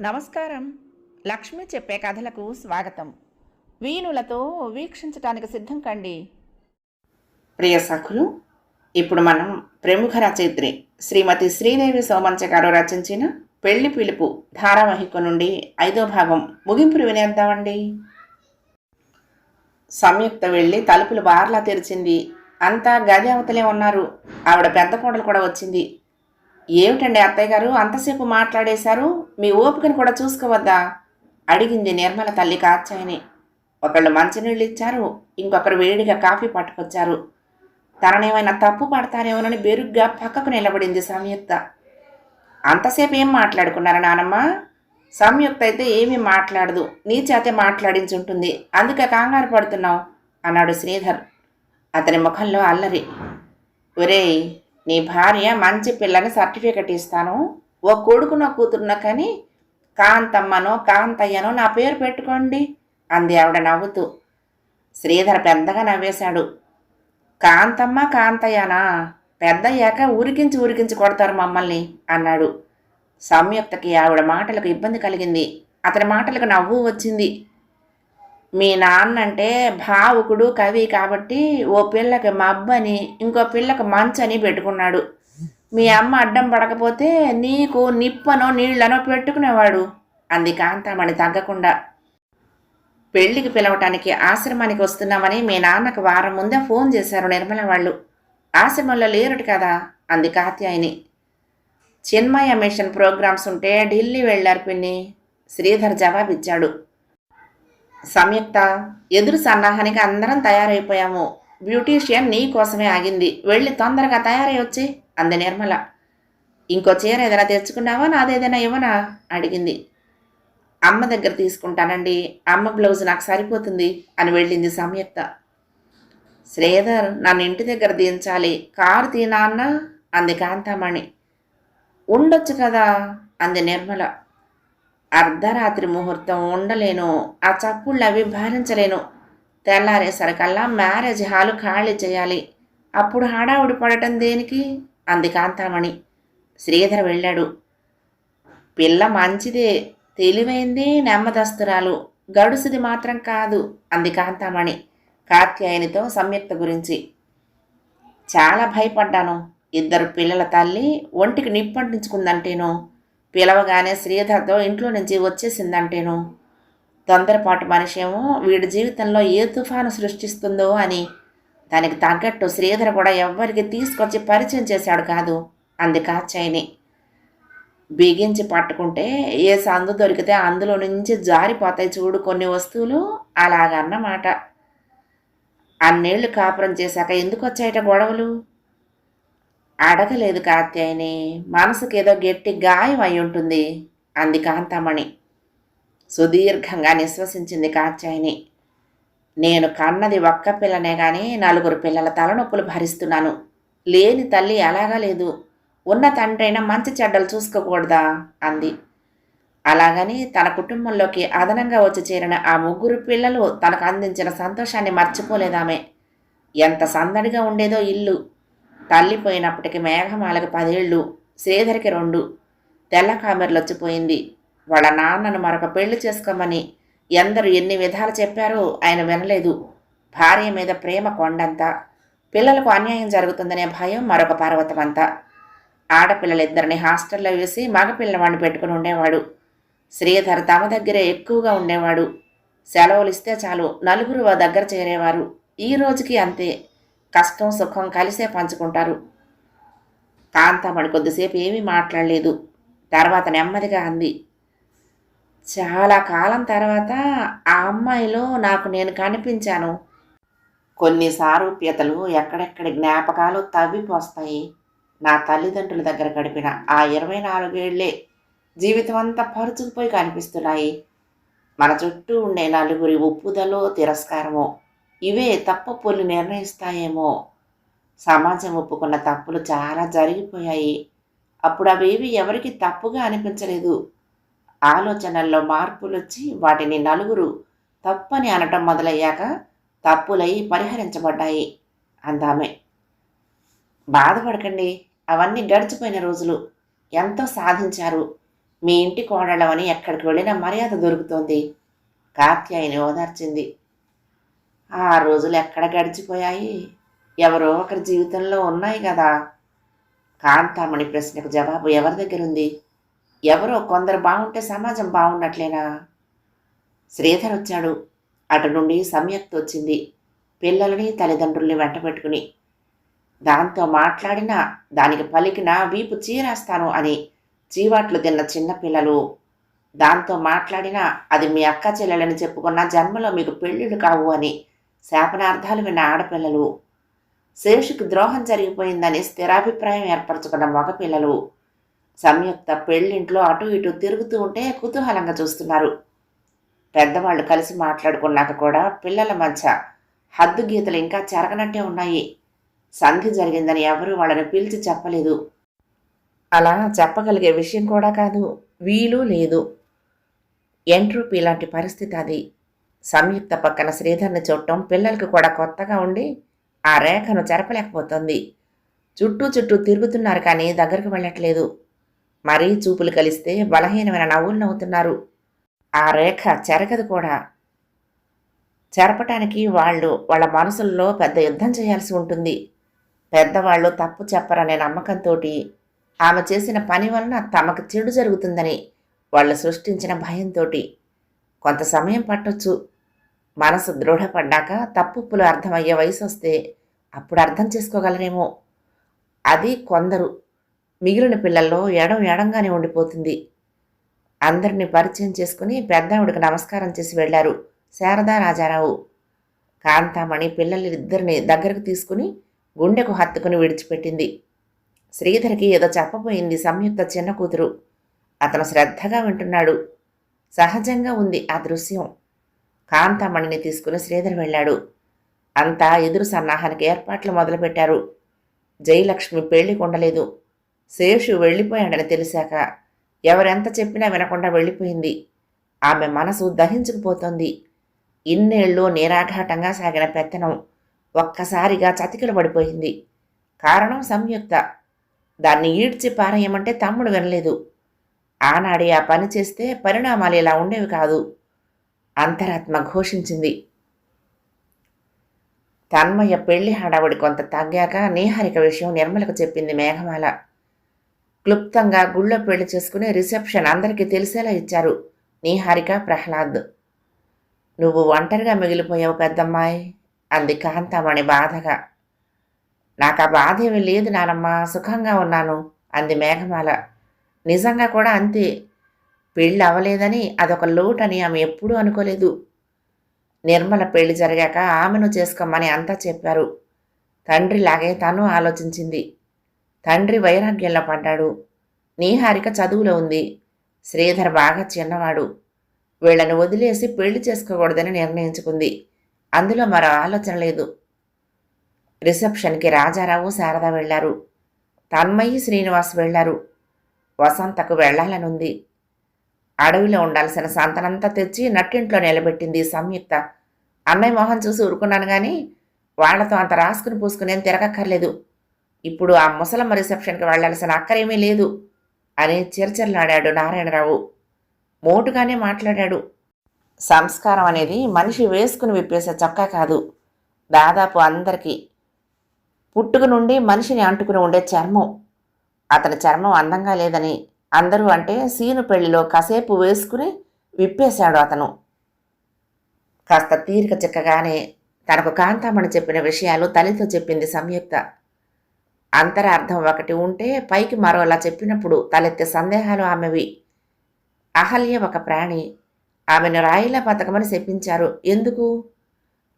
నమస్కారం. లక్ష్మి చెప్పే కథలకు స్వాగతం. వీణులతో వీక్షించటానికి సిద్ధం కండి. ప్రియ సఖులు ఇప్పుడు మనం ప్రముఖ రచయిత్రి శ్రీమతి శ్రీదేవి సోమంచ గారు రచించిన పెళ్ళి పిలుపు ధారావాహిక నుండి ఐదో భాగం ముగింపులు వినేద్దామండి సంయుక్త వెళ్ళి తలుపులు బార్లా తెరిచింది. అంతా గది అవతలే ఉన్నారు. ఆవిడ పెద్ద కోడలు కూడా వచ్చింది. ఏమిటండి అత్తయ్య గారు? అంతసేపు మాట్లాడేశారు. మీ ఓపికను కూడా చూసుకోవద్దా? అడిగింది నిర్మల తల్లి కాచాయని ఒకళ్ళు మంచినీళ్ళు ఇచ్చారు. ఇంకొకరు వేడిగా కాఫీ పట్టుకొచ్చారు. తననేమైనా తప్పు పడతారేమోనని బెరుగ్గా పక్కకు నిలబడింది సంయుక్త. అంతసేపు ఏం మాట్లాడుకున్నారా నానమ్మ? సంయుక్త అయితే ఏమీ మాట్లాడదు. నీ చేతే మాట్లాడించుంటుంది అందుకే కంగారు పడుతున్నావు అన్నాడు శ్రీధర్. అతని ముఖంలో అల్లరి. ఒరేయ్ నీ భార్య మంచి పిల్లని సర్టిఫికెట్ ఇస్తాను. ఓ కొడుకున కూతురున్న కానీ? కాంతమ్మనో కాంతయ్యనో నా పేరు పెట్టుకోండి అంది ఆవిడ నవ్వుతూ. శ్రీధర్ పెద్దగా నవ్వేశాడు. కాంతమ్మ కాంతయ్యనా? పెద్దయ్యాక ఉరికించి ఉరికించి కొడతారు మమ్మల్ని అన్నాడు. సంయుక్తకి ఆవిడ మాటలకు ఇబ్బంది కలిగింది. అతని మాటలకు నవ్వు వచ్చింది. మీ నాన్నంటే భావుకుడు కవి కాబట్టి ఓ పిల్లకి మబ్బని ఇంకో పిల్లకి మంచని పెట్టుకున్నాడు. మీ అమ్మ అడ్డం పడకపోతే నీకు నిప్పనో నీళ్ళనో పెట్టుకునేవాడు అంది కాంతామణి తగ్గకుండా. పెళ్ళికి పిలవటానికి ఆశ్రమానికి వస్తున్నామని మీ నాన్నకు వారం ముందే ఫోన్ చేశారు నిర్మల వాళ్ళు. ఆశ్రమంలో లేరుడు కదా అంది కాత్యాయిని. చిన్మయ మిషన్ ప్రోగ్రామ్స్ ఉంటే ఢిల్లీ వెళ్ళారు పిన్ని శ్రీధర్ జవాబిచ్చాడు. సంయుక్త ఎదురు సన్నాహానికి అందరం తయారైపోయాము. బ్యూటీషియన్ నీ కోసమే ఆగింది. వెళ్ళి తొందరగా తయారై వచ్చి అంది నిర్మల. ఇంకో చీర ఏదైనా తెచ్చుకున్నావా? నాదేదైనా ఇవ్వనా? అడిగింది. అమ్మ దగ్గర తీసుకుంటానండి. అమ్మ బ్లౌజ్ నాకు సరిపోతుంది అని వెళ్ళింది సంయుక్త. శ్రీధర్ నన్ను ఇంటి దగ్గర దించాలి. కారు తీనా అన్న? అంది కాంతామణి. ఉండొచ్చు కదా? అంది నిర్మల. అర్ధరాత్రి ముహూర్తం ఉండలేను ఆ చప్పుళ్ళు అవి భరించలేను. తెల్లారేసరికల్లా మ్యారేజ్ హాలు ఖాళీ చేయాలి. అప్పుడు హడావుడి పడటం దేనికి? అంది కాంతామణి. శ్రీధర్ వెళ్ళాడు. పిల్ల మంచిదే తెలివైంది నెమ్మదస్తురాలు గడుసుది మాత్రం కాదు అంది కాంతామణి కాత్యాయనితో సంయుక్త గురించి. చాలా భయపడ్డాను. ఇద్దరు పిల్లల తల్లి ఒంటికి నిప్పంటించుకుందంటేనో పిలవగానే శ్రీధర్తో ఇంట్లో నుంచి వచ్చేసిందంటేను. తొందరపాటు మనిషేమో వీడి జీవితంలో ఏ తుఫాను సృష్టిస్తుందో అని. దానికి తగ్గట్టు శ్రీధర్ కూడా ఎవ్వరికి తీసుకొచ్చి పరిచయం చేశాడు కాదు. అంది కాచాయిని బిగించి పట్టుకుంటే ఏ సందు దొరికితే అందులో నుంచి జారిపోతాయి చూడు కొన్ని వస్తువులు అలాగన్నమాట. అన్నేళ్ళు కాపురం చేశాక ఎందుకు వచ్చాయట గొడవలు? అడగలేదు కాత్యాయని మనసుకేదో ఏదో గట్టి గాయం అయి ఉంటుంది అంది కాంతమణి. సుదీర్ఘంగా నిశ్వసించింది కాత్యాయని. నేను కన్నది ఒక్క పిల్లనే కానీ నలుగురు పిల్లల తలనొప్పులు భరిస్తున్నాను. లేని తల్లి అలాగా లేదు. ఉన్న తండ్రైనా మంచి చెడ్డలు చూసుకోకూడదా? అంది. అలాగని తన కుటుంబంలోకి అదనంగా వచ్చి చేరిన ఆ ముగ్గురు పిల్లలు తనకు అందించిన సంతోషాన్ని మర్చిపోలేదామె. ఎంత సందడిగా ఉండేదో ఇల్లు. తల్లిపోయినప్పటికీ మేఘమాలకు పదేళ్ళు శ్రీధరికి రెండు. తెల్ల కామెర్లొచ్చిపోయింది. వాళ్ళ నాన్నను మరొక పెళ్ళి చేసుకోమని ఎందరు ఎన్ని విధాలు చెప్పారో ఆయన వినలేదు. భార్య మీద ప్రేమ కొండంతా. పిల్లలకు అన్యాయం జరుగుతుందనే భయం మరొక పర్వతమంతా. ఆడపిల్లలిద్దరిని హాస్టల్లో వేసి మగపిల్లవాడిని పెట్టుకుని ఉండేవాడు. శ్రీధర్ తమ దగ్గరే ఎక్కువగా ఉండేవాడు. సెలవులు ఇస్తే చాలు నలుగురు ఓ దగ్గర చేరేవారు. ఈ రోజుకి అంతే. కష్టం సుఖం కలిసే పంచుకుంటారు. కాంతమణి కొద్దిసేపు ఏమీ మాట్లాడలేదు. తర్వాత నెమ్మదిగా అంది చాలా కాలం తర్వాత ఆ అమ్మాయిలో నాకు నేను కనిపించాను. కొన్ని సారూప్యతలు ఎక్కడెక్కడ జ్ఞాపకాలు తవ్విపోస్తాయి. నా తల్లిదండ్రుల దగ్గర గడిపిన ఆ ఇరవై నాలుగేళ్ళే జీవితం అంతా పరుచుకుపోయి కనిపిస్తున్నాయి. మన చుట్టూ ఉండే నలుగురి ఒప్పుదలో తిరస్కారమో ఇవే తప్పప్పులు నిర్ణయిస్తాయేమో. సమాజం ఒప్పుకున్న తప్పులు చాలా జరిగిపోయాయి. అప్పుడు అవేవి ఎవరికి తప్పుగా అనిపించలేదు. ఆలోచనల్లో మార్పులు వచ్చి వాటిని నలుగురు తప్పని అనటం మొదలయ్యాక తప్పులై పరిహరించబడ్డాయి అందామే. బాధపడకండి అవన్నీ గడిచిపోయిన రోజులు. ఎంతో సాధించారు. మీ ఇంటి కోడళ్ళమని ఎక్కడికి వెళ్ళినా మర్యాద దొరుకుతోంది. కాత్యాయని ఓదార్చింది. ఆ రోజులు ఎక్కడ గడిచిపోయాయి? ఎవరో ఒకరి జీవితంలో ఉన్నాయి కదా. కాంతామణి ప్రశ్నకు జవాబు ఎవరి దగ్గర ఉంది ఎవరో కొందరు బాగుంటే సమాజం బాగున్నట్లేనా శ్రీధర్ వచ్చాడు. అటు నుండి సంయుక్త వచ్చింది. పిల్లలని తల్లిదండ్రుల్ని వెంట పెట్టుకుని. దాంతో మాట్లాడినా దానికి పలికిన వీపు చీరేస్తాను అని చీవాట్లు తిన్న చిన్నపిల్లలు దాంతో మాట్లాడినా అది మీ అక్క చెల్లెలని చెప్పుకున్న జన్మలో మీకు పెళ్ళిళ్ళు కావు అని శాపనార్థాలు విన్న ఆడపిల్లలు. శేషుకు ద్రోహం జరిగిపోయిందని స్థిరాభిప్రాయం ఏర్పరచుకున్న మగపిల్లలు. సంయుక్త పెళ్ళింట్లో అటు ఇటు తిరుగుతూ ఉంటే కుతూహలంగా చూస్తున్నారు. పెద్దవాళ్ళు కలిసి మాట్లాడుకున్నాక కూడా పిల్లల మధ్య హద్దు గీతలు ఇంకా చెరగనట్టే ఉన్నాయి. సంధి జరిగిందని ఎవరూ వాళ్ళని పిలిచి చెప్పలేదు. అలా చెప్పగలిగే విషయం కూడా కాదు వీలు లేదు. ఎంట్రోపీ లాంటి పరిస్థితి అది. సంయుక్త పక్కన శ్రీధర్ని చూడటం పిల్లలకు కూడా కొత్తగా ఉండి ఆ రేఖను చెరపలేకపోతుంది. చుట్టూ చుట్టూ తిరుగుతున్నారు కానీ దగ్గరకు వెళ్ళట్లేదు. మరీ చూపులు కలిస్తే బలహీనమైన నవ్వులు నవ్వుతున్నారు. ఆ రేఖ చెరగదు కూడా. చెరపటానికి వాళ్ళు వాళ్ళ మనసుల్లో పెద్ద యుద్ధం చేయాల్సి ఉంటుంది. పెద్దవాళ్ళు తప్పు చెప్పరనే నమ్మకంతో ఆమె చేసిన పని వలన తమకు చెడు జరుగుతుందని వాళ్ళు సృష్టించిన భయంతో కొంత సమయం పట్టొచ్చు. మనసు దృఢపడ్డాక తప్పులు అర్థమయ్యే వయసు వస్తే అప్పుడు అర్థం చేసుకోగలరేమో. అది కొందరు మిగిలిన పిల్లల్లో ఎడం ఎడంగానే ఉండిపోతుంది. అందరినీ పరిచయం చేసుకుని పెద్దావిడికి నమస్కారం చేసి వెళ్ళారు శారదా రాజారావు. కాంతామణి పిల్లలిద్దరిని దగ్గరకు తీసుకుని గుండెకు హత్తుకుని విడిచిపెట్టింది. శ్రీధర్కి ఏదో చెప్పబోయింది సంయుక్త చిన్న కూతురు. అతను శ్రద్ధగా వింటున్నాడు. సహజంగా ఉంది ఆ దృశ్యం. కాంతమణిని తీసుకుని శ్రీధర్ వెళ్ళాడు. అంతా ఎదురు సన్నాహానికి ఏర్పాట్లు మొదలుపెట్టారు. జయలక్ష్మి పెళ్ళి కొండలేదు. శేషు వెళ్ళిపోయాడని తెలిసాక ఎవరెంత చెప్పినా వినకుండా వెళ్ళిపోయింది. ఆమె మనసు దహించుకుపోతోంది. ఇన్నేళ్ళు నిరాఘాటంగా సాగిన పెత్తనం ఒక్కసారిగా చతికిలు పడిపోయింది. కారణం సంయుక్త. దాన్ని ఈడ్చి పారేయమంటే తమ్ముడు వినలేదు. ఆనాడే ఆ పని చేస్తే పరిణామాలు ఇలా ఉండేవి కాదు. అంతరాత్మ ఘోషించింది. తన్మయ్య పెళ్ళి హడావుడి కొంత తగ్గాక నీహారిక విషయం నిర్మలకు చెప్పింది మేఘమాల. క్లుప్తంగా గుళ్ళో పెళ్ళి చేసుకుని రిసెప్షన్ అందరికీ తెలిసేలా ఇచ్చారు నీహారిక ప్రహ్లాద్. నువ్వు ఒంటరిగా మిగిలిపోయావు పెద్దమ్మాయి అంది కాంతామణి బాధగా. నాకు ఆ బాధ ఏమీ లేదు నానమ్మ సుఖంగా ఉన్నాను అంది మేఘమాల. నిజంగా కూడా అంతే పెళ్ళి అవ్వలేదని అదొక లోటని ఆమె ఎప్పుడూ అనుకోలేదు. నిర్మల పెళ్ళి జరిగాక ఆమెను చేసుకోమని అంతా చెప్పారు. తండ్రిలాగే తను ఆలోచించింది. తండ్రి వైరాగ్యంలో పడ్డాడు. నీహారిక చదువులో ఉంది. శ్రీధర్ బాగా చిన్నవాడు. వీళ్ళని వదిలేసి పెళ్ళి చేసుకోకూడదని నిర్ణయించుకుంది. అందులో మరో ఆలోచన లేదు. రిసెప్షన్కి రాజారావు శారద వెళ్ళారు. తన్మయి శ్రీనివాస్ వెళ్ళారు. వసంతకు వెళ్ళాలనుంది అడవిలో ఉండాల్సిన సంతనంతా తెచ్చి నట్టింట్లో నిలబెట్టింది సంయుక్త. అన్నయ్య మొహం చూసి ఊరుకున్నాను కానీ వాళ్ళతో అంత రాసుకుని పూసుకుని తిరగక్కర్లేదు. ఇప్పుడు ఆ ముసలమ్మ రిసెప్షన్కి వెళ్ళాల్సిన అక్కరేమీ లేదు. అని చిరచిరలాడాడు నారాయణరావు. మోటుగానే మాట్లాడాడు. సంస్కారం అనేది మనిషి వేసుకుని విప్పేసే చొక్కా కాదు. దాదాపు అందరికీ పుట్టుక నుండి మనిషిని అంటుకుని ఉండే చర్మం. అతని చర్మం అందంగా లేదని అందరూ అంటే సీను పెళ్ళిలో కాసేపు వేసుకుని విప్పేశాడు అతను. కాస్త తీరిక చిక్కగానే తనకు కాంతామణి చెప్పిన విషయాలు తల్లితో చెప్పింది సంయుక్త. అంతరార్థం ఒకటి ఉంటే పైకి మరోలా చెప్పినప్పుడు తలెత్తే సందేహాలు ఆమెవి. అహల్య ఒక ప్రాణి. ఆమెను రాయిలా బతకమని చెప్పించారు ఎందుకు?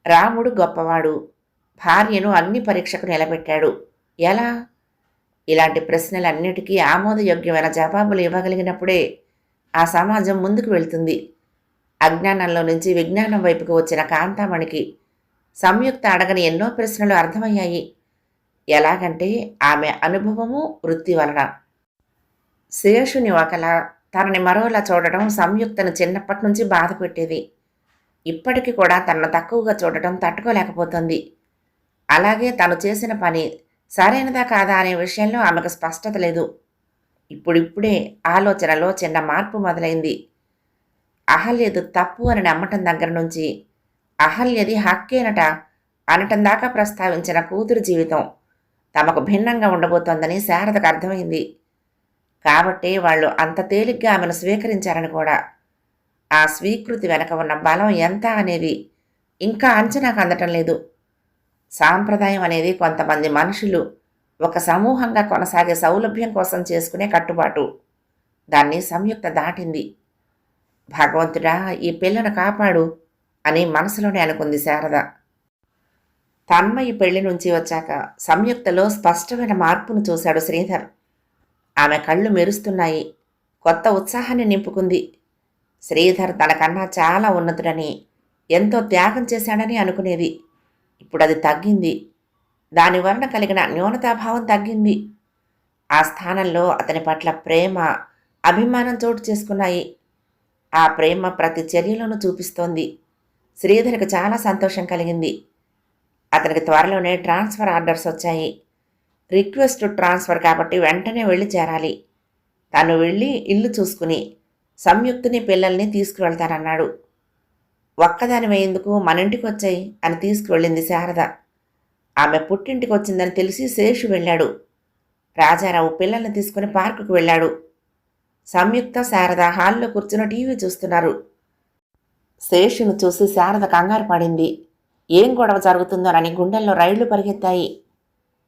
రాముడు గొప్పవాడు. భార్యను అన్ని పరీక్షకు నిలబెట్టాడు. ఎలా? ఇలాంటి ప్రశ్నలన్నిటికీ ఆమోదయోగ్యమైన జవాబులు ఇవ్వగలిగినప్పుడే ఆ సమాజం ముందుకు వెళ్తుంది. అజ్ఞానంలో నుంచి విజ్ఞానం వైపుకు వచ్చిన కాంతామణికి సంయుక్త అడగని ఎన్నో ప్రశ్నలు అర్థమయ్యాయి. ఎలాగంటే ఆమె అనుభవము వృత్తి వలన. శేషుని ఒకలా తనని మరోలా చూడటం సంయుక్తను చిన్నప్పటి నుంచి బాధ పెట్టేది. ఇప్పటికీ కూడా తనను తక్కువగా చూడటం తట్టుకోలేకపోతుంది. అలాగే తను చేసిన పని సరైనదా కాదా అనే విషయంలో ఆమెకు స్పష్టత లేదు. ఇప్పుడిప్పుడే ఆలోచనలో చిన్న మార్పు మొదలైంది. అహల్యదు తప్పు అని నమ్మటం దగ్గర నుంచి అహల్యది హక్కేనట అనటం దాకా ప్రస్తావించిన కూతురు జీవితం తమకు భిన్నంగా ఉండబోతోందని శారదకు అర్థమైంది. కాబట్టే వాళ్ళు అంత తేలిగ్గా ఆమెను స్వీకరించారని కూడా. ఆ స్వీకృతి వెనక ఉన్న బలం ఎంత అనేది ఇంకా అంచనాకు అందటం లేదు. సాంప్రదాయం అనేది కొంతమంది మనుషులు ఒక సమూహంగా కొనసాగే సౌలభ్యం కోసం చేసుకునే కట్టుబాటు. దాన్ని సంయుక్త దాటింది. భగవంతుడా ఈ పిల్లను కాపాడు అని మనసులోనే అనుకుంది శారద. తన్మయి పెళ్ళి నుంచి వచ్చాక సంయుక్తలో స్పష్టమైన మార్పును చూశాడు శ్రీధర్. ఆమె కళ్ళు మెరుస్తున్నాయి. కొత్త ఉత్సాహాన్ని నింపుకుంది. శ్రీధర్ తనకన్నా చాలా ఉన్నతుడని ఎంతో త్యాగం చేశాడని అనుకునేది. ఇప్పుడు అది తగ్గింది. దాని వలన కలిగిన న్యూనతాభావం తగ్గింది. ఆ స్థానంలో అతని పట్ల ప్రేమ అభిమానం చోటు చేసుకున్నాయి. ఆ ప్రేమ ప్రతి చర్యలోనూ చూపిస్తోంది. శ్రీధర్కి చాలా సంతోషం కలిగింది. అతనికి త్వరలోనే ట్రాన్స్ఫర్ ఆర్డర్స్ వచ్చాయి. రిక్వెస్ట్ ట్రాన్స్ఫర్ కాబట్టి వెంటనే వెళ్ళి చేరాలి. తను వెళ్ళి ఇల్లు చూసుకుని సంయుక్తిని పిల్లల్ని తీసుకువెళ్తానన్నాడు. ఒక్కదానివయ్యేందుకు మన ఇంటికి వచ్చాయి అని తీసుకువెళ్ళింది శారద. ఆమె పుట్టింటికి వచ్చిందని తెలిసి శేషు వెళ్ళాడు. రాజారావు పిల్లల్ని తీసుకుని పార్కుకు వెళ్ళాడు. సంయుక్త శారద హాల్లో కూర్చుని టీవీ చూస్తున్నారు. శేషును చూసి శారద కంగారు పడింది. ఏం గొడవ జరుగుతుందోనని గుండెల్లో రైళ్ళు పరిగెత్తాయి.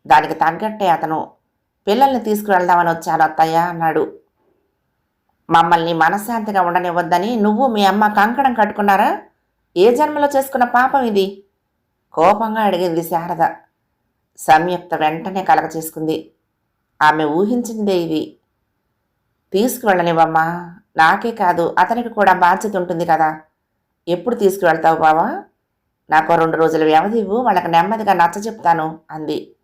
దానికి తగ్గట్టే అతను పిల్లల్ని తీసుకువెళ్దామని వచ్చాను అత్తయ్య అన్నాడు. మమ్మల్ని మనశ్శాంతిగా ఉండనివ్వద్దని నువ్వు మీ అమ్మ కంకణం కట్టుకున్నారా? ఏ జన్మలో చేసుకున్న పాపం ఇది? కోపంగా అడిగింది శారద. సంయుక్త వెంటనే కలగ చేసుకుంది. ఆమె ఊహించిందే ఇది. తీసుకువెళ్ళనివ్వమ్మా. నాకే కాదు అతనికి కూడా బాధ్యత ఉంటుంది కదా. ఎప్పుడు తీసుకువెళ్తావు బావా? నాకు రెండు రోజుల వ్యవధి ఇవ్వు వాళ్ళకి నెమ్మదిగా నచ్చ చెప్తాను అంది.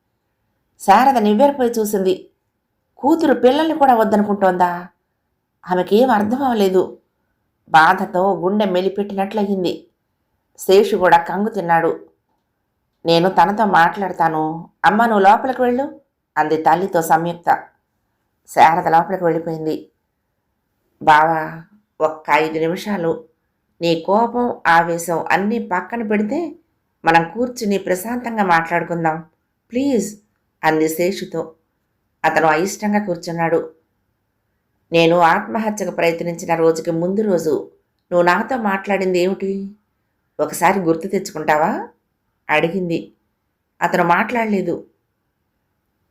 శారద నివ్వెరపోయి చూసింది. కూతురు పిల్లల్ని కూడా వద్దనుకుంటోందా? ఆమెకేం అర్థం అవ్వలేదు. బాధతో గుండె మెలిపెట్టినట్లయింది. శేషు కూడా కంగు తిన్నాడు. నేను తనతో మాట్లాడతాను. అమ్మ నువ్వు లోపలికి వెళ్ళు అంది తల్లితో సంయుక్త. శారద లోపలికి వెళ్ళిపోయింది. బావా ఒక్క ఐదు నిమిషాలు. నీ కోపం ఆవేశం అన్నీ పక్కన పెడితే మనం కూర్చుని ప్రశాంతంగా మాట్లాడుకుందాం. ప్లీజ్ అంది శేషుతో. అతను అయిష్టంగా కూర్చున్నాడు. నేను ఆత్మహత్యకు ప్రయత్నించిన రోజుకి ముందు రోజు నువ్వు నాతో మాట్లాడింది ఏమిటి? ఒకసారి గుర్తు తెచ్చుకుంటావా? అడిగింది. అతను మాట్లాడలేదు.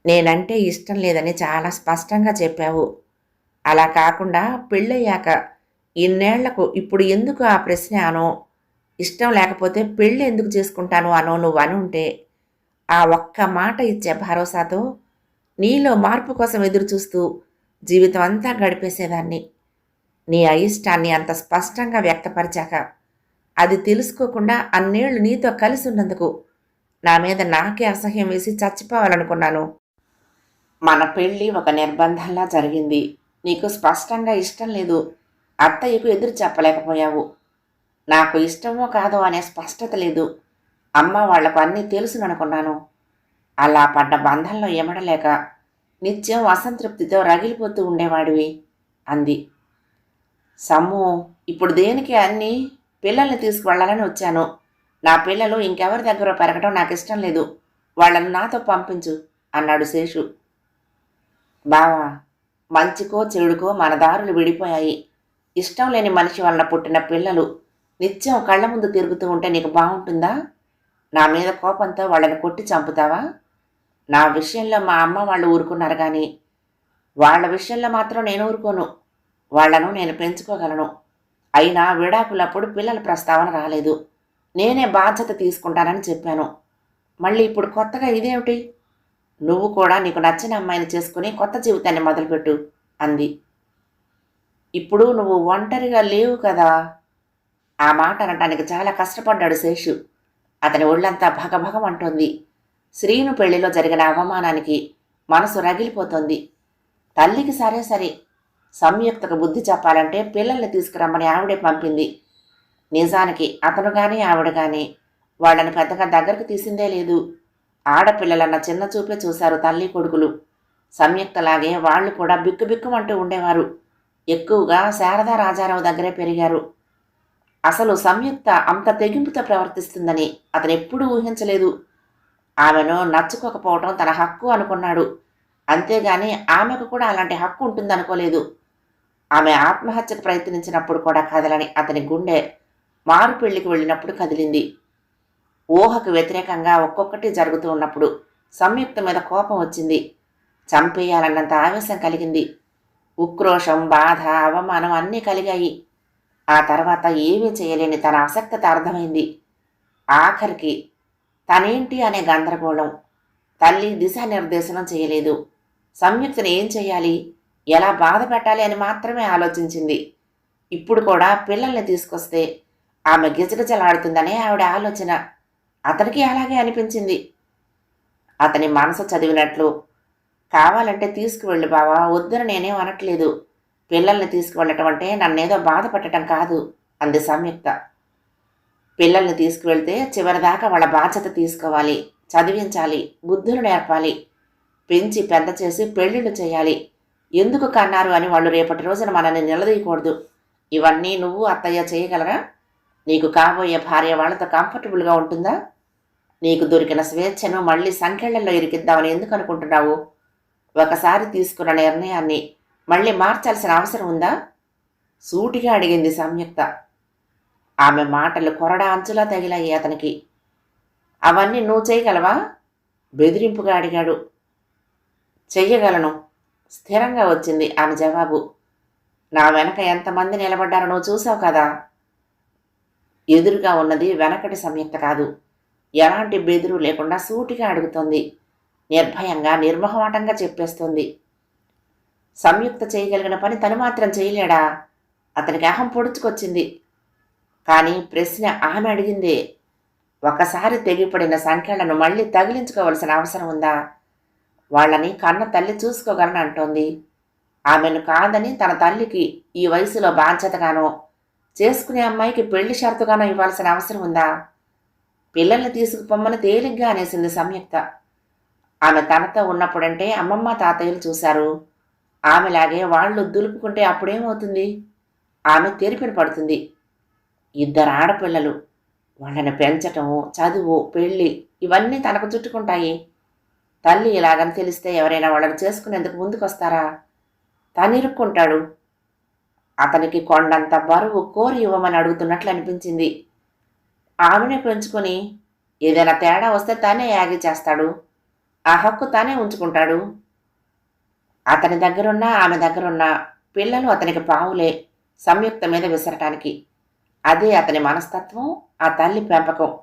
నేనంటే ఇష్టం లేదని చాలా స్పష్టంగా చెప్పావు. అలా కాకుండా పెళ్ళయ్యాక ఇన్నేళ్ళకు ఇప్పుడు ఎందుకు ఆ ప్రశ్న అనో? ఇష్టం లేకపోతే పెళ్ళి ఎందుకు చేసుకుంటాను అనో నువ్వు అనుంటే ఆ ఒక్క మాట ఇచ్చే భరోసాతో నీలో మార్పు కోసం ఎదురు చూస్తూ జీవితం అంతా గడిపేసేదాన్ని. నీ అయిష్టాన్ని అంత స్పష్టంగా వ్యక్తపరిచాక అది తెలుసుకోకుండా అన్నేళ్ళు నీతో కలిసి ఉన్నందుకు నా మీద నాకే అసహ్యం వేసి చచ్చిపోవాలనుకున్నాను. మన పెళ్ళి ఒక నిర్బంధంలా జరిగింది. నీకు స్పష్టంగా ఇష్టం లేదు. అత్తయ్యకు ఎదురు చెప్పలేకపోయావు. నాకు ఇష్టమో కాదో అనే స్పష్టత లేదు. అమ్మ వాళ్ళకు అన్నీ తెలుసుననుకున్నాను. అలా పడ్డ బంధంలో ఎమడలేక నిత్యం అసంతృప్తితో రగిలిపోతూ ఉండేవాడివి అంది. సమ్ము ఇప్పుడు దేనికి అన్నీ పిల్లల్ని తీసుకువెళ్ళాలని వచ్చాను. నా పిల్లలు ఇంకెవరి దగ్గర పెరగడం నాకు ఇష్టం లేదు. వాళ్ళను నాతో పంపించు అన్నాడు శేషు. బావా మంచికో చెడుకో మన దారులు విడిపోయాయి. ఇష్టం లేని మనిషి వలన పుట్టిన పిల్లలు నిత్యం కళ్ళ ముందు తిరుగుతూ ఉంటే నీకు బాగుంటుందా? నా మీద కోపంతో వాళ్ళని కొట్టి చంపుతావా? నా విషయంలో మా అమ్మ వాళ్ళు ఊరుకున్నారు కానీ వాళ్ళ విషయంలో మాత్రం నేను ఊరుకోను. వాళ్ళను నేను పెంచుకోగలను. అయినా విడాకులప్పుడు పిల్లల ప్రస్తావన రాలేదు. నేనే బాధ్యత తీసుకుంటానని చెప్పాను. మళ్ళీ ఇప్పుడు కొత్తగా ఇదేమిటి? నువ్వు కూడా నీకు నచ్చిన అమ్మాయిని చేసుకుని కొత్త జీవితాన్ని మొదలుపెట్టు అంది. ఇప్పుడు నువ్వు ఒంటరిగా లేవు కదా? ఆ మాట అనటానికి చాలా కష్టపడ్డాడు శేషు. అతని ఒళ్ళంతా భగభగం అంటోంది. శ్రీను పెళ్ళిలో జరిగిన అవమానానికి మనసు రగిలిపోతోంది. తల్లికి సరే సరే సంయుక్తకు బుద్ధి చెప్పాలంటే పిల్లల్ని తీసుకురమ్మని ఆవిడే పంపింది. నిజానికి అతను కానీ ఆవిడ కానీ వాళ్ళని పెద్దగా దగ్గరకు తీసిందే లేదు. ఆడపిల్లలన్న చిన్న చూపే చూశారు తల్లి కొడుకులు. సంయుక్తలాగే వాళ్ళు కూడా బిక్కుబిక్కుమంటూ ఉండేవారు. ఎక్కువగా శారదా రాజారావు దగ్గరే పెరిగారు. అసలు సంయుక్త అంత తెగింపుతో ప్రవర్తిస్తుందని అతను ఎప్పుడూ ఊహించలేదు. ఆమెను నచ్చుకోకపోవటం తన హక్కు అనుకున్నాడు. అంతేగాని ఆమెకు కూడా అలాంటి హక్కు ఉంటుందనుకోలేదు. ఆమె ఆత్మహత్యకు ప్రయత్నించినప్పుడు కూడా కదలని అతని గుండె మారు పెళ్ళికి వెళ్ళినప్పుడు కదిలింది. ఊహకు వ్యతిరేకంగా ఒక్కొక్కటి జరుగుతూ ఉన్నప్పుడు సంయుక్త మీద కోపం వచ్చింది. చంపేయాలన్నంత ఆవేశం కలిగింది. ఉక్రోషం బాధ అవమానం అన్నీ కలిగాయి. ఆ తర్వాత ఏమీ చేయలేని తన ఆసక్తత అర్థమైంది. ఆఖరికి తనేంటి అనే గందరగోళం తల్లి దిశానిర్దేశనం చేయలేదు. సంయుక్తను ఏం చేయాలి? ఎలా బాధ పెట్టాలి అని మాత్రమే ఆలోచించింది. ఇప్పుడు కూడా పిల్లల్ని తీసుకొస్తే ఆమె గిజగిజలాడుతుందనే ఆవిడ ఆలోచన. అతనికి అలాగే అనిపించింది. అతని మనసు చదివినట్లు కావాలంటే తీసుకువెళ్ళు బావా వద్దని నేనేం అనట్లేదు. పిల్లల్ని తీసుకువెళ్ళటం అంటే నన్నేదో బాధపడటం కాదు అంది సంయుక్త. పిల్లల్ని తీసుకువెళ్తే చివరిదాకా వాళ్ళ బాధ్యత తీసుకోవాలి చదివించాలి బుద్ధులు నేర్పాలి పెంచి పెద్ద చేసి పెళ్ళిళ్ళు చేయాలి ఎందుకు కన్నారు అని వాళ్ళు రేపటి రోజున మనల్ని నిలదీయకూడదు. ఇవన్నీ నువ్వు అత్తయ్య చేయగలరా? నీకు కాబోయే భార్య వాళ్ళతో కంఫర్టబుల్గా ఉంటుందా? నీకు దొరికిన స్వేచ్ఛను మళ్ళీ సంఖ్యలలో ఇరికిద్దామని ఎందుకు అనుకుంటున్నావు? ఒకసారి తీసుకున్న నిర్ణయాన్ని మళ్ళీ మార్చాల్సిన అవసరం ఉందా? సూటిగా అడిగింది సంయుక్త. ఆమె మాటలు కొరడా అంచులా తగిలాయి అతనికి. అవన్నీ నువ్వు చేయగలవా? బెదిరింపుగా అడిగాడు. చెయ్యగలను. స్థిరంగా వచ్చింది ఆమె జవాబు. నా వెనక ఎంతమంది నిలబడ్డారో నువ్వు చూసావు కదా? ఎదురుగా ఉన్నది వెనకటి సంయుక్త కాదు. ఎలాంటి బెదురు లేకుండా సూటిగా అడుగుతోంది. నిర్భయంగా నిర్మోహమాటంగా చెప్పేస్తుంది. సంయుక్త చేయగలిగిన పని తను మాత్రం చేయలేడా? అతనికి అహం పొడుచుకొచ్చింది. కానీ ప్రశ్న ఆమె అడిగిందే ఒకసారి తెగిపడిన సంఖ్యలను మళ్ళీ తగిలించుకోవలసిన అవసరం ఉందా? వాళ్ళని కన్న తల్లి చూసుకోగలను అంటోంది. ఆమెను కాదని తన తల్లికి ఈ వయసులో బాధ్యతగానో చేసుకునే అమ్మాయికి పెళ్ళి షరతుగానో ఇవ్వాల్సిన అవసరం ఉందా? పిల్లల్ని తీసుకుపోమ్మని తేలిగ్గా అనేసింది సంయుక్త. ఆమె తనతో ఉన్నప్పుడంటే అమ్మమ్మ తాతయ్యలు చూశారు. ఆమెలాగే వాళ్ళు దులుపుకుంటే అప్పుడేమవుతుంది? ఆమె తెరిపిన పడుతుంది. ఇద్దరు ఆడపిల్లలు. వాళ్ళని పెంచటము చదువు పెళ్ళి ఇవన్నీ తనకు చుట్టుకుంటాయి. తల్లి ఇలాగని తెలిస్తే ఎవరైనా వాళ్ళని చేసుకునేందుకు ముందుకొస్తారా? తను ఇరుక్కుంటాడు. అతనికి కొండంత బరువు కోరి ఇవ్వమని అడుగుతున్నట్లు అనిపించింది. ఆమెనే పెంచుకొని ఏదైనా తేడా వస్తే తానే యాగి చేస్తాడు. ఆ హక్కు తానే ఉంచుకుంటాడు. అతని దగ్గరున్నా ఆమె దగ్గరున్నా పిల్లలు అతనికి పావులే సంయుక్త మీద విసరటానికి. అదే అతని మనస్తత్వం ఆ తల్లి పెంపకం.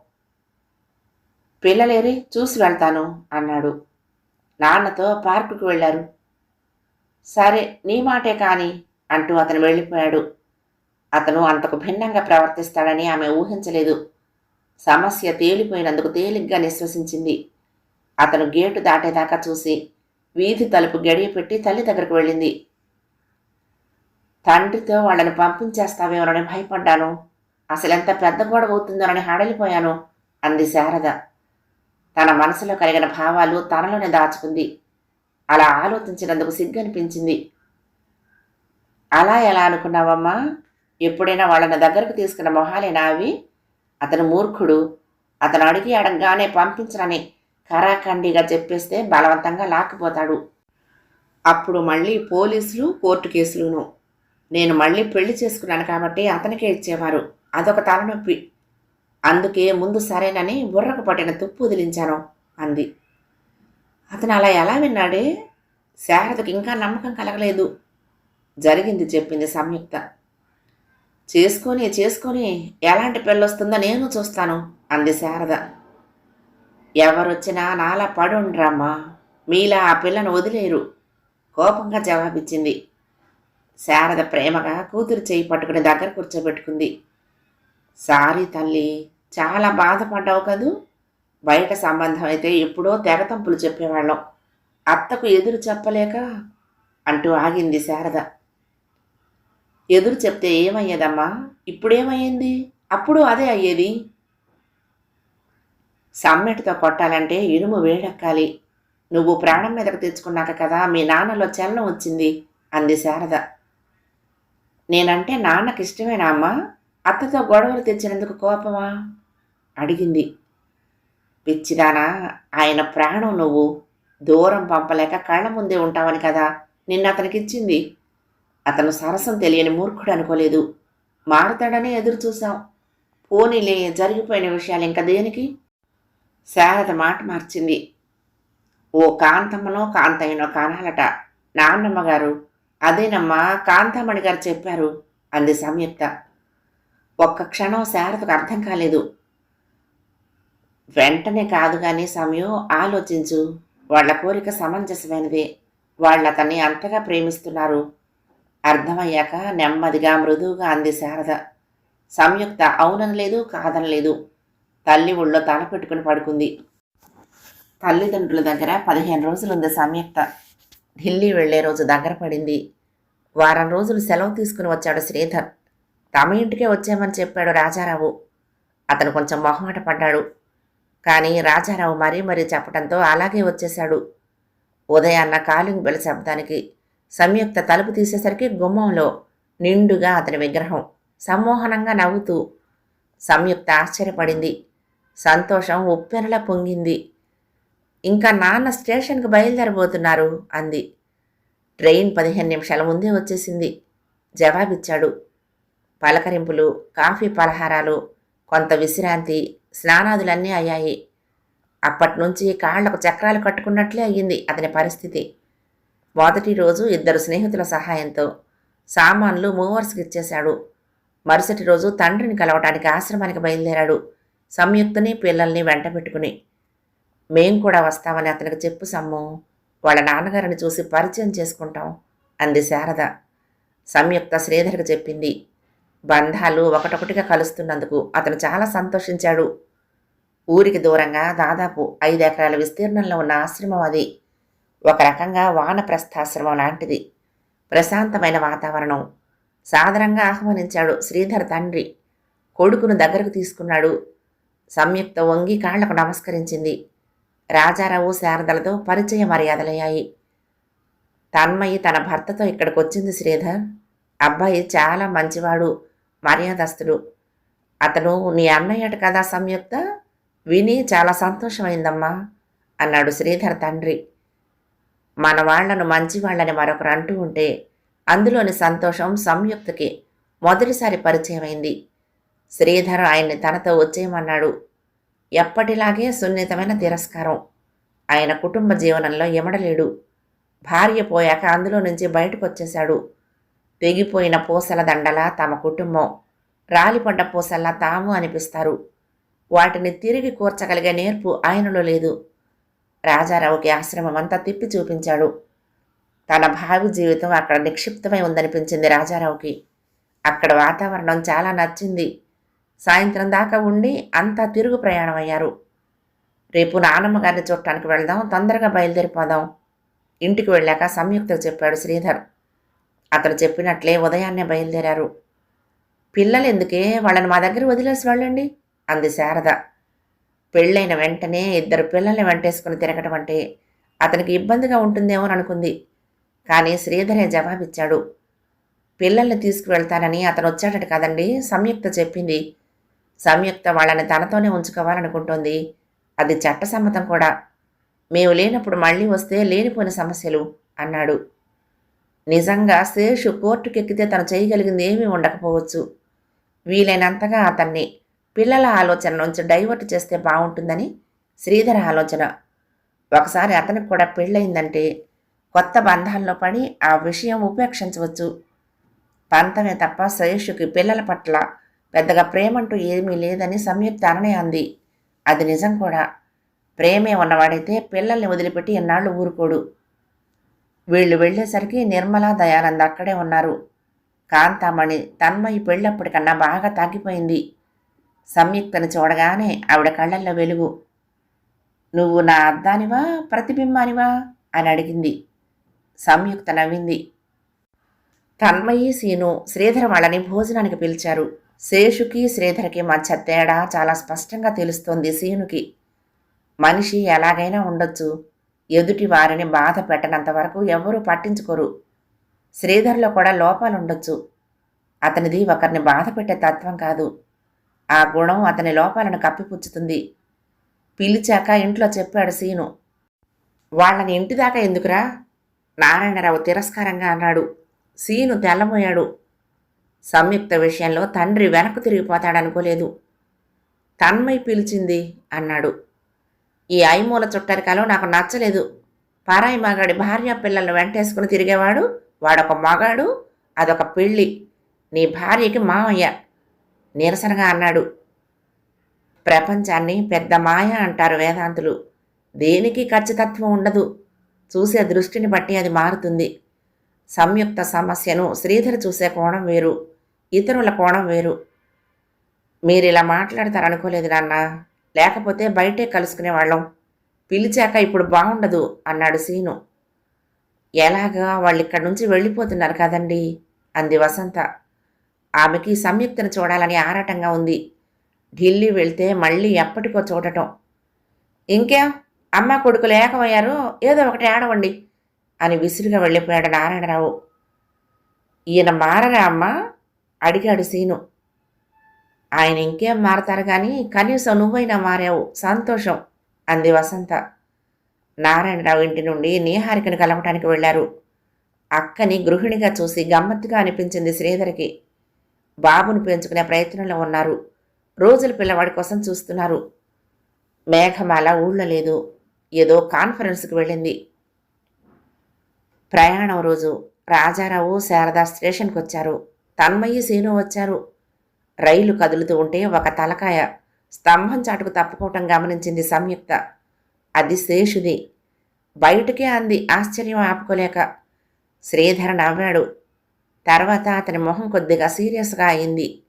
పిల్లలేరి చూసి వెళ్తాను అన్నాడు. నాన్నతో పార్కుకు వెళ్ళారు. సరే నీ మాటే కాని అంటూ అతను వెళ్ళిపోయాడు. అతను అంతకు భిన్నంగా ప్రవర్తిస్తాడని ఆమె ఊహించలేదు. సమస్య తేలిపోయినందుకు తేలిగ్గా నిశ్వసించింది. అతను గేటు దాటేదాకా చూసి వీధి తలుపు గడియ పెట్టి తల్లి దగ్గరకు వెళ్ళింది. తండ్రితో వాళ్ళని పంపించేస్తావేమోనని భయపడ్డాను. అసలెంత పెద్ద గొడవ అవుతుందోనని హడలిపోయాను అంది శారద. తన మనసులో కలిగిన భావాలు తనలోనే దాచుకుంది. అలా ఆలోచించినందుకు సిగ్గనిపించింది. అలా ఎలా అనుకున్నావమ్మా? ఎప్పుడైనా వాళ్ళని దగ్గరకు తీసుకున్న మొహాలేనా అవి? అతను మూర్ఖుడు. అతను అడిగి అడగగానే పంపించనని కరాఖండిగా చెప్పేస్తే బలవంతంగా లాక్కుపోతాడు. అప్పుడు మళ్ళీ పోలీసులు కోర్టు కేసులును. నేను మళ్ళీ పెళ్ళి చేసుకున్నాను కాబట్టి అతనికే ఇచ్చేవారు. అదొక తలనొప్పి. అందుకే ముందు సరేనని బుర్రకు పట్టిన తుప్పు వదిలించాను అంది. అతను అలా ఎలా విన్నాడే? శారదకు ఇంకా నమ్మకం కలగలేదు. జరిగింది చెప్పింది సంయుక్త. చేసుకొని చేసుకొని ఎలాంటి పెళ్ళొస్తుందో నేను చూస్తాను అంది శారద. ఎవరొచ్చినా నాలా పడుండ్రమ్మా మీలా ఆ పిల్లను వదిలేరు కోపంగా జవాబిచ్చింది. శారద ప్రేమగా కూతురు చేయి పట్టుకుని దగ్గర కూర్చోబెట్టుకుంది. సారీ తల్లి చాలా బాధపడ్డావు కదూ? బయట సంబంధం అయితే ఎప్పుడో తెగతంపులు చెప్పేవాళ్ళం. అత్తకు ఎదురు చెప్పలేక అంటూ ఆగింది శారద. ఎదురు చెప్తే ఏమయ్యేదమ్మా? ఇప్పుడేమయ్యింది? అప్పుడు అదే అయ్యేది. సమ్మెటితో కొట్టాలంటే ఇనుము వేడెక్కాలి. నువ్వు ప్రాణం మీదకు తెచ్చుకున్నాక కదా మీ నాన్నలో చలనం వచ్చింది అంది శారద. నేనంటే నాన్నకి ఇష్టమేనా అమ్మా? అత్తతో గొడవలు తెచ్చినందుకు కోపమా? అడిగింది. పిచ్చిదానా ఆయన ప్రాణం నువ్వు. దూరం పంపలేక కళ్ళ ముందే ఉంటావని కదా నిన్న అతనికిచ్చింది. అతను సరసం తెలియని మూర్ఖుడు అనుకోలేదు. మారుతాడని ఎదురు చూశాం. పోనీలే జరిగిపోయిన విషయాలు ఇంకా దేనికి? శారద మాట మార్చింది. ఓ కాంతమ్మనో కాంతయ్యనో కానాలట. నాన్నమ్మ గారు అదేనమ్మా కాంతమ్మణి గారు చెప్పారు అంది సంయుక్త. ఒక్క క్షణం శారదకు అర్థం కాలేదు. వెంటనే కాదు కానీ సమయం ఆలోచించు. వాళ్ళ కోరిక సమంజసమైనదే. వాళ్ళు అతన్ని అంతగా ప్రేమిస్తున్నారు. అర్థమయ్యాక నెమ్మదిగా మృదువుగా అంది శారద. సంయుక్త అవుననలేదు కాదనలేదు. తల్లి ఒళ్ళో తల పెట్టుకుని పడుకుంది. తల్లిదండ్రుల దగ్గర పదిహేను రోజులుంది సంయుక్త. ఢిల్లీ వెళ్ళే రోజు దగ్గర పడింది. వారం రోజులు సెలవు తీసుకుని వచ్చాడు శ్రీధర్. తమ ఇంటికే వచ్చామని చెప్పాడు రాజారావు. అతను కొంచెం మొహమాట పడ్డాడు. కానీ రాజారావు మరీ మరీ చెప్పడంతో అలాగే వచ్చేశాడు. ఉదయాన్న కాలింగ్ బెల్ శబ్దానికి సంయుక్త తలుపు తీసేసరికి గుమ్మంలో నిండుగా అతని విగ్రహం సమ్మోహనంగా నవ్వుతూ సంయుక్త ఆశ్చర్యపడింది. సంతోషం ఉప్పెనలా పొంగింది. ఇంకా నాన్న స్టేషన్కి బయలుదేరబోతున్నారు అంది. ట్రైన్ పదిహేను నిమిషాల ముందే వచ్చేసింది. జవాబిచ్చాడు. పలకరింపులు కాఫీ పలహారాలు కొంత విశ్రాంతి స్నానాదులన్నీ అయ్యాయి. అప్పటినుంచి కాళ్ళకు చక్రాలు కట్టుకున్నట్లే అయ్యింది అతని పరిస్థితి. మొదటి రోజు ఇద్దరు స్నేహితుల సహాయంతో సామాన్లు మూవర్స్కి ఇచ్చేశాడు. మరుసటి రోజు తండ్రిని కలవటానికి ఆశ్రమానికి బయలుదేరాడు సంయుక్తని పిల్లల్ని వెంట పెట్టుకుని. మేం కూడా వస్తామని అతనికి చెప్పు సమ్ము వాళ్ళ నాన్నగారిని చూసి పరిచయం చేసుకుంటాం అంది శారద. సంయుక్త శ్రీధర్కి చెప్పింది. బంధాలు ఒకటొకటిగా కలుస్తున్నందుకు అతను చాలా సంతోషించాడు. ఊరికి దూరంగా దాదాపు ఐదు ఎకరాల విస్తీర్ణంలో ఉన్న ఆశ్రమం అది. ఒక రకంగా వానప్రస్థాశ్రమం లాంటిది. ప్రశాంతమైన వాతావరణం. సాదరంగా ఆహ్వానించాడు శ్రీధర్ తండ్రి. కొడుకును దగ్గరకు తీసుకున్నాడు. సంయుక్త వంగి కాళ్ళకు నమస్కరించింది. రాజారావు శారదలతో పరిచయ మర్యాదలయ్యాయి. తన్మయి తన భర్తతో ఇక్కడికి వచ్చింది శ్రీధర్. అబ్బాయి చాలా మంచివాడు. మర్యాదస్తుడు. అతను నీ అన్నయ్యట కదా సంయుక్త? విని చాలా సంతోషమైందమ్మా అన్నాడు శ్రీధర్ తండ్రి. మన వాళ్ళను మంచివాళ్ళని మరొకరు అంటూ ఉంటే అందులోని సంతోషం సంయుక్తకి మొదటిసారి పరిచయమైంది. శ్రీధర్ ఆయన్ని తనతో వచ్చేయమన్నాడు. ఎప్పటిలాగే సున్నితమైన తిరస్కారం. ఆయన కుటుంబ జీవనంలో ఎమడలేడు. భార్య పోయాక అందులో నుంచి బయటకు వచ్చేశాడు తెగిపోయిన పూసల దండలా తమ కుటుంబం. రాలిపడ్డ పూసల్లా తాము అనిపిస్తారు. వాటిని తిరిగి కూర్చగలిగే నేర్పు ఆయనలో లేదు. రాజారావుకి ఆశ్రమం అంతా తిప్పి చూపించాడు. తన భావి జీవితం అక్కడ నిక్షిప్తమై ఉందనిపించింది రాజారావుకి. అక్కడ వాతావరణం చాలా నచ్చింది. సాయంత్రం దాకా ఉండి అంతా తిరుగు ప్రయాణం అయ్యారు రేపు నానమ్మ గారిని చూడటానికి వెళ్దాం తొందరగా బయలుదేరిపోదాం. ఇంటికి వెళ్ళాక సంయుక్త చెప్పాడు శ్రీధర్. అతను చెప్పినట్లే ఉదయాన్నే బయలుదేరారు. పిల్లలు ఎందుకే వాళ్ళని మా దగ్గర వదిలేసి వెళ్ళండి అంది శారద. పెళ్ళైన వెంటనే ఇద్దరు పిల్లల్ని వెంటేసుకుని తిరగటం అంటే అతనికి ఇబ్బందిగా ఉంటుందేమో అనుకుంది. కానీ శ్రీధరే జవాబిచ్చాడు. పిల్లల్ని తీసుకువెళ్తానని అతను వచ్చాడట కదండి సంయుక్త చెప్పింది. సంయుక్త వాళ్ళని తనతోనే ఉంచుకోవాలనుకుంటోంది. అది చట్టసమ్మతం కూడా. మేము లేనప్పుడు మళ్ళీ వస్తే లేనిపోయిన సమస్యలు అన్నాడు. నిజంగా శేషు కోర్టుకెక్కితే తను చేయగలిగింది ఏమీ ఉండకపోవచ్చు. వీలైనంతగా అతన్ని పిల్లల ఆలోచన నుంచి డైవర్ట్ చేస్తే బాగుంటుందని శ్రీధర ఆలోచన. ఒకసారి అతనికి కూడా పెళ్ళయిందంటే కొత్త బంధాల్లో పడి ఆ విషయం ఉపేక్షించవచ్చు. పంతమే తప్ప శ్రేషుకి పిల్లల పట్ల పెద్దగా ప్రేమంటూ ఏమీ లేదని సంయుక్త అననే అంది. అది నిజం కూడా. ప్రేమే ఉన్నవాడైతే పిల్లల్ని వదిలిపెట్టి ఎన్నాళ్ళు ఊరుకోడు. వీళ్ళు వెళ్ళేసరికి నిర్మల దయానంద్ అక్కడే ఉన్నారు. కాంతామణి తన్మయి పెళ్ళప్పటికన్నా బాగా తాగిపోయింది సంయుక్తను చూడగానే ఆవిడ కళ్ళల్లో వెలుగు. నువ్వు నా అద్దానివా ప్రతిబింబానివా? అని అడిగింది. సంయుక్త నవ్వింది. తన్మయి సీను శ్రీధర్ వాళ్ళని భోజనానికి పిలిచారు. శేషుకి శ్రీధర్కి మధ్య తేడా చాలా స్పష్టంగా తెలుస్తోంది సీనుకి. మనిషి ఎలాగైనా ఉండొచ్చు. ఎదుటి వారిని బాధ పెట్టనంత వరకు ఎవరూ పట్టించుకోరు. శ్రీధర్లో కూడా లోపాలుండొచ్చు. అతనిది ఒకరిని బాధ పెట్టే తత్వం కాదు. ఆ గుణం అతని లోపాలను కప్పిపుచ్చుతుంది. పిలిచాక ఇంట్లో చెప్పాడు సీను. వాళ్ళని ఇంటి దాకా ఎందుకురా? నారాయణరావు తిరస్కారంగా అన్నాడు. సీను తెల్లబోయాడు. సంయుక్త విషయంలో తండ్రి వెనక్కు తిరిగిపోతాడనుకోలేదు. తన్మై పిలిచింది అన్నాడు. ఈ ఐమూల చుట్టరికాలో నాకు నచ్చలేదు. పారాయి మగాడి భార్య పిల్లల్ని వెంటేసుకుని తిరిగేవాడు వాడొక మగాడు అదొక పెళ్ళి నీ భార్యకి మావయ్య నీరసనగా అన్నాడు. ప్రపంచాన్ని పెద్ద మాయ అంటారు వేదాంతులు. దేనికి ఖచ్చితత్వం ఉండదు. చూసే దృష్టిని బట్టి అది మారుతుంది. సంయుక్త సమస్యను శ్రీధర్ చూసే కోణం వేరు ఇతరుల కోణం వేరు. మీరు ఇలా మాట్లాడతారనుకోలేదు నాన్నా. లేకపోతే బయటే కలుసుకునేవాళ్ళం పిలిచాక ఇప్పుడు బాగుండదు అన్నాడు సీను. ఎలాగా వాళ్ళిక్కడి నుంచి వెళ్ళిపోతున్నారు కదండి? అంది వసంత. ఆమెకి సంయుక్తను చూడాలని ఆరాటంగా ఉంది. ఢిల్లీ వెళ్తే మళ్ళీ ఎప్పటికో చూడటం. ఇంకేం? అమ్మ కొడుకులు ఏకమయ్యారు? ఏదో ఒకటి ఆడవండి అని విసురుగా వెళ్ళిపోయాడు నారాయణరావు. ఈయన మారరా అమ్మా? అడిగాడు సీను. ఆయన ఇంకేం మారతారు కానీ కనీసం నువ్వైనా మారావు. సంతోషం. అంది వసంత. నారాయణరావు ఇంటి నుండి నీహారికను కలవటానికి వెళ్ళారు. అక్కని గృహిణిగా చూసి గమ్మత్తుగా అనిపించింది శ్రీధర్కి. బాబును పెంచుకునే ప్రయత్నంలో ఉన్నారు. రోజుల పిల్లవాడి కోసం చూస్తున్నారు. మేఘమాల ఊళ్ళో లేదు. ఏదో కాన్ఫరెన్స్కి వెళ్ళింది. ప్రయాణం రోజు. రాజారావు శారదా స్టేషన్కి వచ్చారు తన్మయ్యి సీను వచ్చారు. రైలు కదులుతూ ఉంటే ఒక తలకాయ స్తంభం చాటుకు తప్పుకోవటం గమనించింది సంయుక్త. అది శేషుది. బయటకే అంది ఆశ్చర్యం ఆపుకోలేక. శ్రీధర్ నవ్వాడు. తర్వాత అతని మొహం కొద్దిగా సీరియస్గా అయింది.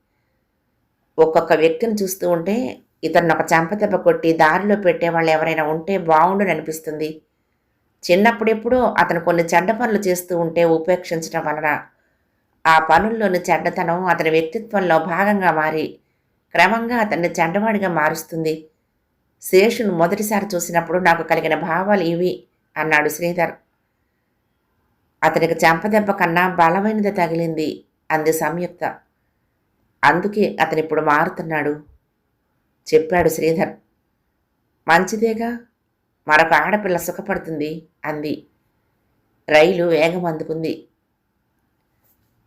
ఒక్కొక్క వ్యక్తిని చూస్తూ ఉంటే ఇతన్ని ఒక చెంపదెబ్బ కొట్టి దారిలో పెట్టేవాళ్ళు ఎవరైనా ఉంటే బాగుండుని అనిపిస్తుంది. చిన్నప్పుడెప్పుడో అతను కొన్ని చెడ్డ పనులు చేస్తూ ఉంటే ఉపేక్షించడం వలన ఆ పనుల్లోని చెడ్డతనం అతని వ్యక్తిత్వంలో భాగంగా మారి క్రమంగా అతన్ని చెడ్డవాడిగా మారుస్తుంది. శేషును మొదటిసారి చూసినప్పుడు నాకు కలిగిన భావాలు ఇవి అన్నాడు శ్రీధర్. అతనికి చెంపదెబ్బ కన్నా బలమైనది తగిలింది అంది సంయుక్త. అందుకే అతను ఇప్పుడు మారుతున్నాడు చెప్పాడు శ్రీధర్. మంచిదేగా? మరొక ఆడపిల్ల సుఖపడుతుంది అంది. రైలు వేగం అందుకుంది.